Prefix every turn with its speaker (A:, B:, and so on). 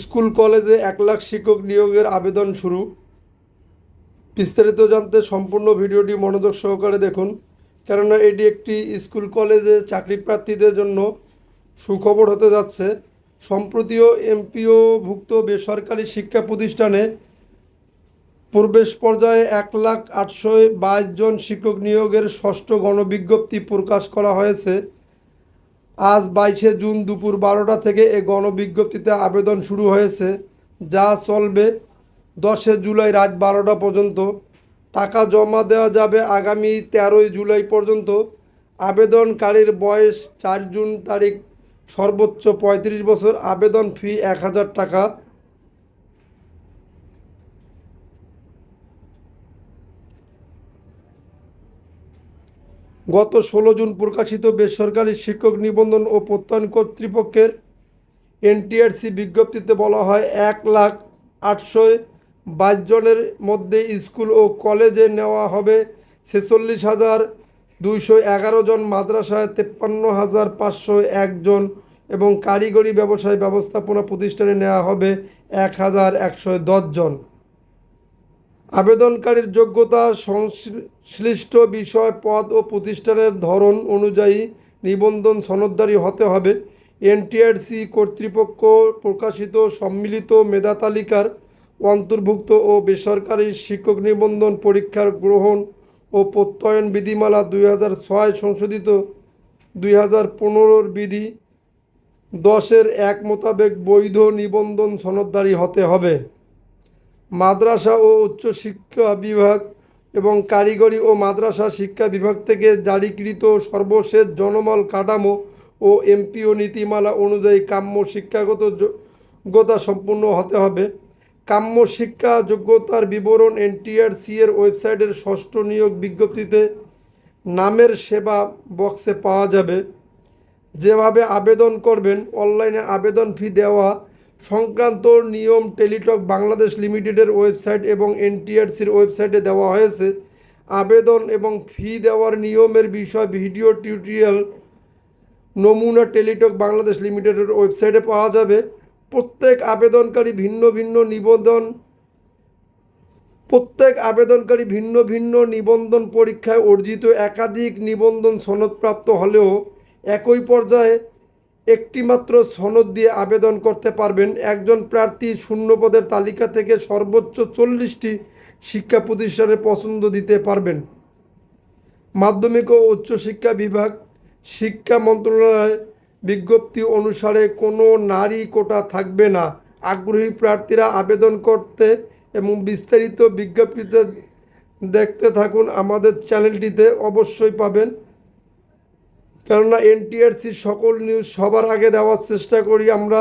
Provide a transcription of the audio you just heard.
A: School কলেজে এক লাখ শিক্ষক নিয়োগের আবেদন শুরু। বিস্তারিত জানতে সম্পূর্ণ ভিডিওটি মনোযোগ সহকারে দেখুন, কেননা এটি একটি স্কুল কলেজে চাকরি প্রার্থীদের জন্য সুখবর হতে যাচ্ছে। সম্প্রতিও এমপিওভুক্ত বেসরকারি শিক্ষা প্রতিষ্ঠানে প্রবেশ পর্যায়ে এক লাখ আটশো বাইশ জন শিক্ষক নিয়োগের ষষ্ঠ গণবিজ্ঞপ্তি প্রকাশ করা হয়েছে। আজ বাইশে জুন দুপুর বারোটা থেকে এ গণবিজ্ঞপ্তিতে আবেদন শুরু হয়েছে, যা চলবে দশে জুলাই রাত বারোটা পর্যন্ত। টাকা জমা দেওয়া যাবে আগামী তেরোই জুলাই পর্যন্ত। আবেদনকারীর বয়স চার জুন তারিখ, সর্বোচ্চ পঁয়ত্রিশ বছর। আবেদন ফি এক হাজার টাকা। গত ষোলো জুন প্রকাশিত বেসরকারি শিক্ষক নিবন্ধন ও প্রত্যয়ন কর্তৃপক্ষের এনটিআরসি বিজ্ঞপ্তিতে বলা হয়, এক লাখ আটশো বাইশ জনের মধ্যে স্কুল ও কলেজে নেওয়া হবে ছেচল্লিশ হাজার দুইশো এগারো জন, মাদ্রাসায় তেপ্পান্ন হাজার পাঁচশো একজন এবং কারিগরি ব্যবসায় ব্যবস্থাপনা প্রতিষ্ঠানে নেওয়া হবে এক হাজার একশো দশ জন। আবেদনকারীর যোগ্যতা সংশ্লিষ্ট বিষয়, পদ ও প্রতিষ্ঠানের ধরন অনুযায়ী নিবন্ধন সনদদারি হতে হবে। এনটিআরসি কর্তৃপক্ষ প্রকাশিত সম্মিলিত মেধা তালিকার অন্তর্ভুক্ত ও বেসরকারি শিক্ষক নিবন্ধন পরীক্ষার গ্রহণ ও প্রত্যয়ন বিধিমালা দুই হাজার ছয় সংশোধিত দুই হাজার পনেরোর বিধি দশের এক মোতাবেক বৈধ নিবন্ধন সনদদারি হতে হবে। মাদ্রাসা ও উচ্চশিক্ষা বিভাগ এবং কারিগরি ও মাদ্রাসা শিক্ষা বিভাগ থেকে জারিকৃত সর্বশেষ জনমল কাঠামো ও এমপিও নীতিমালা অনুযায়ী কাম্য শিক্ষাগত যোগ্যতা সম্পূর্ণ হতে হবে। কাম্য শিক্ষা যোগ্যতার বিবরণ এনটিআরসি এর ওয়েবসাইটের ষষ্ঠ নিয়োগ বিজ্ঞপ্তিতে নামের সেবা বক্সে পাওয়া যাবে। যেভাবে আবেদন করবেন, অনলাইনে আবেদন ফি দেওয়া সংক্রান্ত নিয়ম টেলিটক বাংলাদেশ লিমিটেডের ওয়েবসাইট এবং এনটিআরসির ওয়েবসাইটে দেওয়া হয়েছে। আবেদন এবং ফি দেওয়ার নিয়মের বিষয় ভিডিও টিউটোরিয়াল নমুনা টেলিটক বাংলাদেশ লিমিটেডের ওয়েবসাইটে পাওয়া যাবে। প্রত্যেক আবেদনকারী ভিন্ন ভিন্ন নিবন্ধন, প্রত্যেক আবেদনকারী ভিন্ন ভিন্ন নিবন্ধন পরীক্ষায় অর্জিত একাধিক নিবন্ধন সনদপ্রাপ্ত হলেও একই পর্যায়ে একটিমাত্র সনদ দিয়ে আবেদন করতে পারবেন। একজন প্রার্থী শূন্য পদের তালিকা থেকে সর্বোচ্চ চল্লিশটি শিক্ষা প্রতিষ্ঠানে পছন্দ দিতে পারবেন। মাধ্যমিক ও উচ্চশিক্ষা বিভাগ, শিক্ষা মন্ত্রণালয় বিজ্ঞপ্তি অনুসারে কোনো নারী কোটা থাকবে না। আগ্রহী প্রার্থীরা আবেদন করতে এবং বিস্তারিত বিজ্ঞপ্তিতে দেখতে থাকুন আমাদের চ্যানেলটিতে অবশ্যই পাবেন। কেননা এনটিআরসির সকল নিউজ সবার আগে দেওয়ার চেষ্টা করি আমরা।